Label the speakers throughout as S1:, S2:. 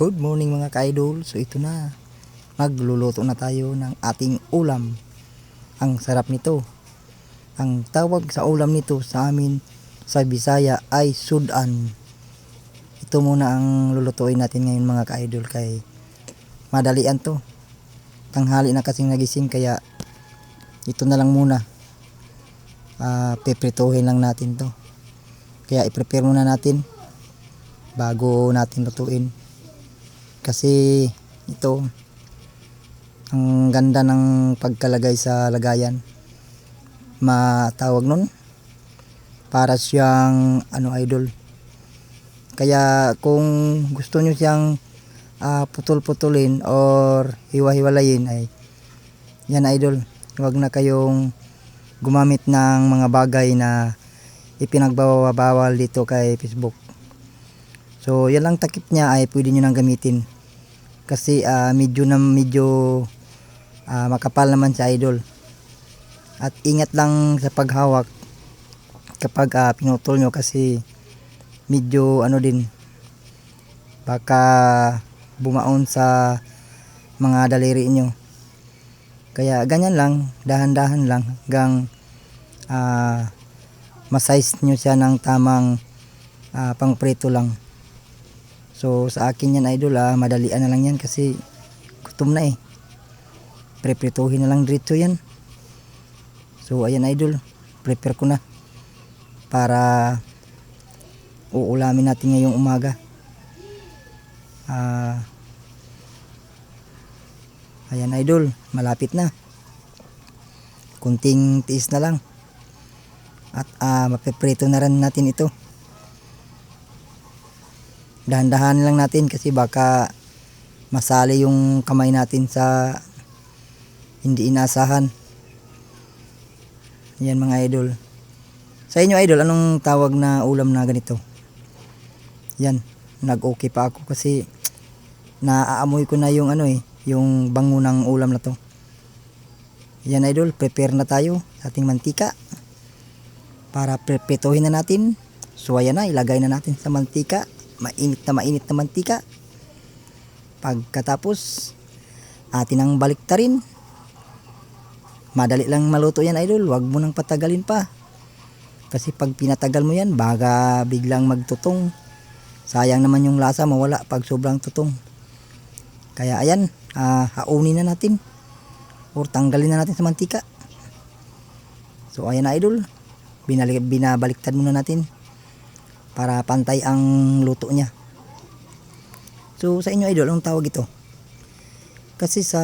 S1: Good morning mga ka-idol. So ito na. Magluluto na tayo ng ating ulam. Ang sarap nito. Ang tawag sa ulam nito sa amin sa Bisaya ay sudan. Ito muna ang lulutuin natin ngayon mga ka-idol kay madalian to. Tanghali na kasing nagising kaya ito na lang muna. Ah, peprituhin lang natin to. Kaya i-prepare muna natin bago natin lutuin. Kasi ito ang ganda ng pagkalagay sa lagayan. Matawag nun para siyang ano idol. Kaya kung gusto nyo siyang ah, putol-putulin or hiwa-hiwalayin ay yan idol. Huwag na kayong gumamit ng mga bagay na ipinagbawal dito kay Facebook. So, yan lang takip niya ay pwede nyo nang gamitin. Kasi ah, medyo na medyo ah, makapal naman sa idol. At ingat lang sa paghawak kapag ah, pinutol nyo kasi medyo ano din baka bumaon sa mga daliri nyo. Kaya ganyan lang, dahan-dahan lang hanggang ah, masize nyo siya ng tamang ah, pangprito lang. So sa akin yan idol ah, madalian na lang yan kasi gutom na eh. Preprituhin na lang dito yan. So ayan idol, prepare ko na para uulamin natin ngayong umaga. Ah ayan idol, malapit na. Kunting tiis na lang. At ah, mapiprito na rin natin ito dahan-dahan lang natin kasi baka masali yung kamay natin sa hindi inasahan. Yan mga idol. Sa inyo idol, anong tawag na ulam na ganito? Yan, nag-okay pa ako kasi naaamoy ko na yung ano eh, yung bango ng ulam na to. Yan idol, prepare na tayo sa ating mantika. Para prepetohin na natin. So ayan na, ilagay na natin sa mantika mainit na mainit na mantika. Pagkatapos, atin ang baliktarin. Madali lang maluto yan idol, wag mo nang patagalin pa. Kasi pag pinatagal mo yan, baga biglang magtutong. Sayang naman yung lasa, mawala pag sobrang tutong. Kaya ayan, ah, haunin na natin. Or tanggalin na natin sa mantika. So ayan idol, binalik, binabaliktad muna natin para pantay ang luto niya. So sa inyo idol, anong tawag ito? Kasi sa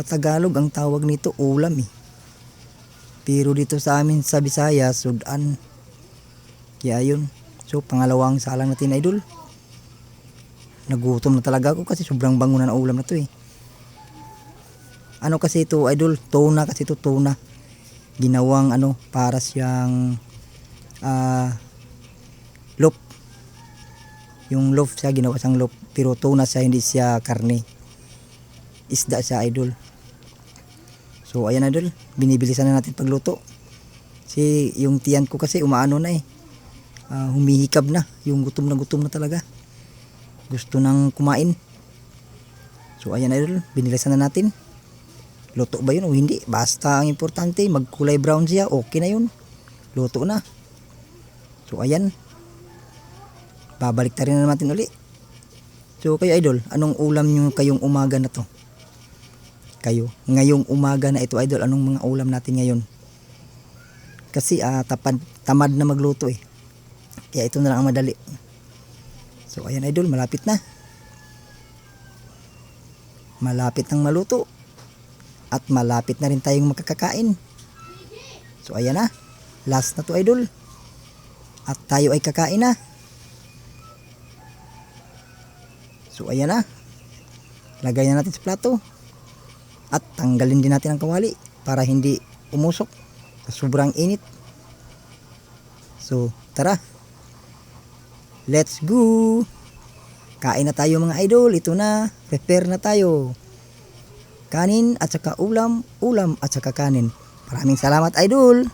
S1: Tagalog ang tawag nito ulam eh. Pero dito sa amin sa Bisaya, sudan. Kaya yun. So pangalawang salang natin idol. Nagutom na talaga ako kasi sobrang bango na ng ulam na to eh. Ano kasi ito idol? Tuna kasi ito tuna. Ginawang ano para siyang ah loaf. Yung loaf siya ginawa siyang loaf pero tuna siya hindi siya karne. Isda siya idol. So ayan idol, binibilisan na natin pagluto. Si yung tiyan ko kasi umaano na eh. Ah, humihikab na, yung gutom na gutom na talaga. Gusto nang kumain. So ayan idol, binilisan na natin. Luto ba yun o hindi? Basta ang importante, magkulay brown siya, okay na yun. Luto na. So ayan, babalik ta rin na natin uli. So kayo idol, anong ulam nyo kayong umaga na to? Kayo, ngayong umaga na ito idol, anong mga ulam natin ngayon? Kasi ah, tapad, tamad na magluto eh. Kaya ito na lang ang madali. So ayan idol, malapit na. Malapit nang maluto. At malapit na rin tayong makakakain. So ayan na. Last na to idol. At tayo ay kakain na. So ayan na. Lagay na natin sa plato. At tanggalin din natin ang kawali para hindi umusok sa sobrang init. So tara. Let's go. Kain na tayo mga idol. Ito na. Prepare na tayo. Kanin at saka ulam, ulam at saka kanin. Maraming salamat idol.